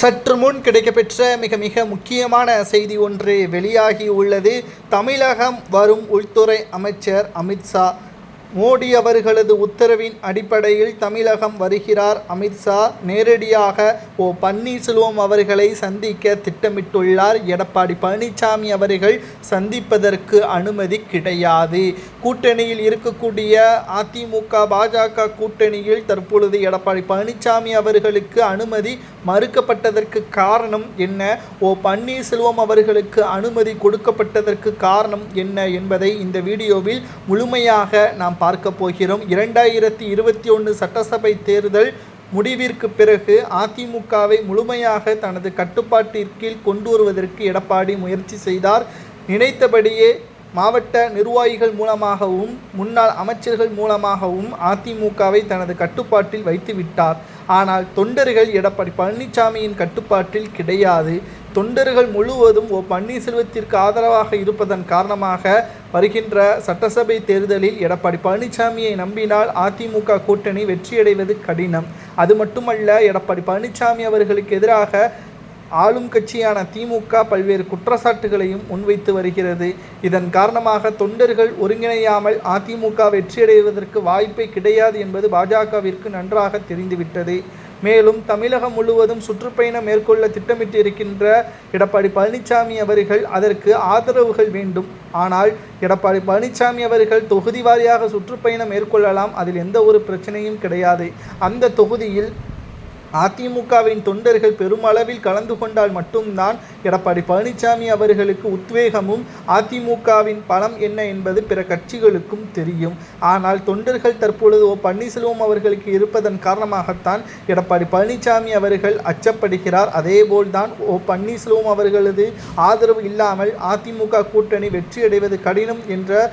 சற்று முன் கிடைக்கப்பெற்ற மிக மிக முக்கியமான செய்தி ஒன்று வெளியாகி உள்ளது. தமிழகம் வரும் உள்துறை அமைச்சர் அமித்ஷா மோடி அவர்களது உத்தரவின் அடிப்படையில் தமிழகம் வருகிறார் அமித்ஷா நேரடியாக ஓ பன்னீர்செல்வம் அவர்களை சந்திக்க திட்டமிட்டுள்ளார். எடப்பாடி பழனிசாமி அவர்கள் சந்திப்பதற்கு அனுமதி கிடையாது. கூட்டணியில் இருக்கக்கூடிய அதிமுக பாஜக கூட்டணியில் தற்பொழுது எடப்பாடி பழனிசாமி அவர்களுக்கு அனுமதி மறுக்கப்பட்டதற்கு காரணம் என்ன? ஓ பன்னீர்செல்வம் அவர்களுக்கு அனுமதி கொடுக்கப்பட்டதற்கு காரணம் என்ன என்பதை இந்த வீடியோவில் முழுமையாக நாம் பார்க்க போகிறோம். இரண்டாயிரத்தி இருபத்தி ஒன்று சட்டசபை தேர்தல் முடிவிற்கு பிறகு அதிமுகவை முழுமையாக தனது கட்டுப்பாட்டிற்கீழ் கொண்டு வருவதற்கு எடப்பாடி முயற்சி செய்தார். நினைத்தபடியே மாவட்ட நிர்வாகிகள் மூலமாகவும் முன்னாள் அமைச்சர்கள் மூலமாகவும் அதிமுகவை தனது கட்டுப்பாட்டில் வைத்துவிட்டார். ஆனால் தொண்டர்கள் எடப்பாடி பழனிசாமியின் கட்டுப்பாட்டில் கிடையாது. தொண்டர்கள் முழுவதும் ஓ பன்னீர்செல்வத்திற்கு ஆதரவாக இருப்பதன் காரணமாக வருகின்ற சட்டசபை தேர்தலில் எடப்பாடி பழனிசாமியை நம்பினால் அதிமுக கூட்டணி வெற்றியடைவது கடினம். அது மட்டுமல்ல எடப்பாடி பழனிசாமி அவர்களுக்கு எதிராக ஆளும் கட்சியான திமுக பல்வேறு குற்றச்சாட்டுகளையும் முன்வைத்து வருகிறது. இதன் காரணமாக தொண்டர்கள் ஒருங்கிணையாமல் அதிமுக வெற்றியடைவதற்கு வாய்ப்பே கிடையாது என்பது பாஜகவிற்கு நன்றாக தெரிந்துவிட்டது. மேலும் தமிழகம் முழுவதும் சுற்றுப்பயணம் மேற்கொள்ள திட்டமிட்டிருக்கின்ற எடப்பாடி பழனிசாமி அவர்கள் அதற்கு ஆதரவுகள் வேண்டும். ஆனால் எடப்பாடி பழனிசாமி அவர்கள் தொகுதி வாரியாக சுற்றுப்பயணம் மேற்கொள்ளலாம். அதில் எந்த ஒரு பிரச்சனையும் கிடையாது. அந்த தொகுதியில் அதிமுகவின் தொண்டர்கள் பெருமளவில் கலந்து கொண்டால் மட்டும்தான் எடப்பாடி பழனிசாமி அவர்களுக்கு உத்வேகமும் அதிமுகவின் பலம் என்ன என்பது பிற கட்சிகளுக்கும் தெரியும். ஆனால் தொண்டர்கள் தற்பொழுது ஓ பன்னீர்செல்வம் அவர்களுக்கு இருப்பதன் காரணமாகத்தான் எடப்பாடி பழனிசாமி அவர்கள் அச்சப்படுகிறார். அதேபோல்தான் ஓ பன்னீர்செல்வம் அவர்களது ஆதரவு இல்லாமல் அதிமுக கூட்டணி வெற்றியடைவது கடினம் என்ற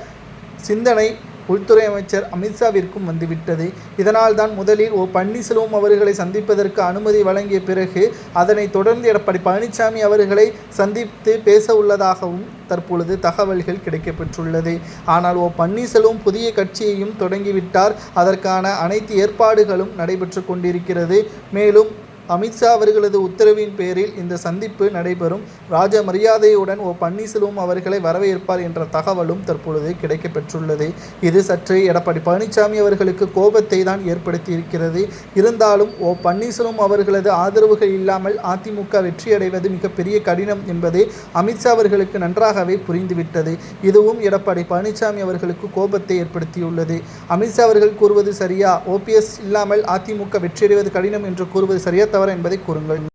சிந்தனை உள்துறை அமைச்சர் அமித்ஷாவிற்கும் வந்துவிட்டது. இதனால் தான் முதலில் ஓ. பன்னீர்செல்வம் அவர்களை சந்திப்பதற்கு அனுமதி வழங்கிய பிறகு அதனை தொடர்ந்து எடப்பாடி பழனிசாமி அவர்களை சந்தித்து பேச உள்ளதாகவும் தற்பொழுது தகவல்கள் கிடைக்கப்பெற்றுள்ளது. ஆனால் ஓ. பன்னீர்செல்வம் புதிய கட்சியையும் தொடங்கிவிட்டார். அதற்கான அனைத்து ஏற்பாடுகளும் நடைபெற்று கொண்டிருக்கிறது. மேலும் அமித்ஷா அவர்களது உத்தரவின் பேரில் இந்த சந்திப்பு நடைபெறும். ராஜ மரியாதையுடன் ஓ பன்னீர்செல்வம் அவர்களை வரவேற்பார் என்ற தகவலும் தற்பொழுது கிடைக்கப்பெற்றுள்ளது. இது சற்று எடப்பாடி பழனிசாமி அவர்களுக்கு கோபத்தை தான் ஏற்படுத்தி இருக்கிறது இருந்தாலும் ஓ பன்னீர்செல்வம் அவர்களது ஆதரவுகள் இல்லாமல் அதிமுக வெற்றியடைவது மிகப்பெரிய கடினம் என்பது அமித்ஷா அவர்களுக்கு நன்றாகவே புரிந்துவிட்டது. இதுவும் எடப்பாடி பழனிசாமி அவர்களுக்கு கோபத்தை ஏற்படுத்தியுள்ளது. அமித்ஷா அவர்கள் கூறுவது சரியா? ஓபிஎஸ் இல்லாமல் அதிமுக வெற்றியடைவது கடினம் என்று கூறுவது சரியா? தவறு என்பதை கூறுங்கள்.